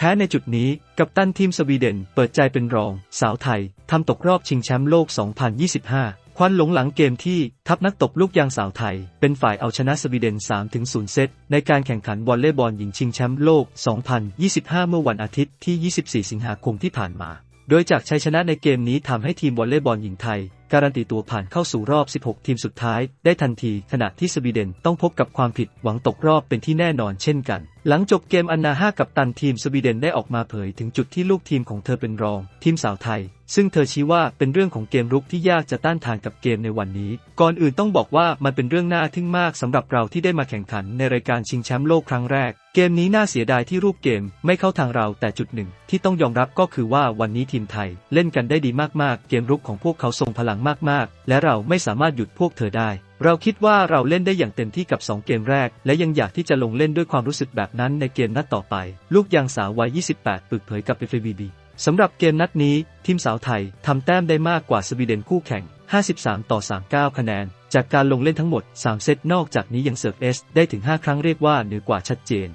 แพ้ในจุดนี้กัปตันทีมสวีเดนเปิดใจเป็นรอง สาวไทยทำตกรอบชิงแชมป์โลก 2025 ควันหลงหลังเกมที่ทัพนักตบลูกยางสาวไทย เป็นฝ่ายเอาชนะสวีเดน 3-0 เซตในการแข่งขันวอลเลย์บอลหญิงชิงแชมป์โลก 2025 เมื่อวันอาทิตย์ที่ 24 สิงหาคมที่ผ่านมา โดยจากชัยชนะในเกมนี้ทำให้ทีมวอลเลย์บอลหญิงไทย การันตีตัวผ่านเข้าสู่รอบ 16 ทีมสุดท้าย ได้ทันทีขณะที่สวีเดนต้องพบกับความผิดหวังตกรอบเป็นที่แน่นอนเช่นกัน หลังจบเกมอันนาห้ากับตันทีมสวีเดนได้ออกมาเผยถึงจุดที่ลูกทีมของเธอเป็นรอง ทีมสาวไทย ซึ่งเธอชี้ว่าเป็นเรื่องของเกมรุกที่ยากจะต้านทานกับเกมในวันนี้ ก่อนอื่นต้องบอกว่ามันเป็นเรื่องน่าทึ่งมากสำหรับเราที่ได้มาแข่งขันในรายการชิงแชมป์โลกครั้งแรก เกมนี้น่าเสียดายที่รูปเกมไม่เข้าทางเราแต่จุดหนึ่ง ที่ต้องยอมรับก็คือว่าวันนี้ทีมไทย เล่นกันได้ดีมากๆ เกมรุกของพวกเขาทรงพลังมากๆ และเราไม่สามารถหยุดพวกเธอได้ เราคิดว่าเราเล่นได้อย่างเต็มที่กับ 2 เกมแรก และยังอยากที่จะลงเล่นด้วยความรู้สึกแบบนั้นในเกมนัดต่อไป ลูกยางสาววัย 28ปิดเผยกับ FABB สำหรับเกมนัดนี้ ทีมสาวไทยทำแต้มได้มากกว่าสวีเดนคู่แข่ง 53 ต่อ 39 คะแนน จากการลงเล่นทั้งหมด 3 เซตนอกจากนี้ยังเสิร์ฟเอสได้ถึง 5 ครั้งเรียกว่าเหนือกว่าชัดเจน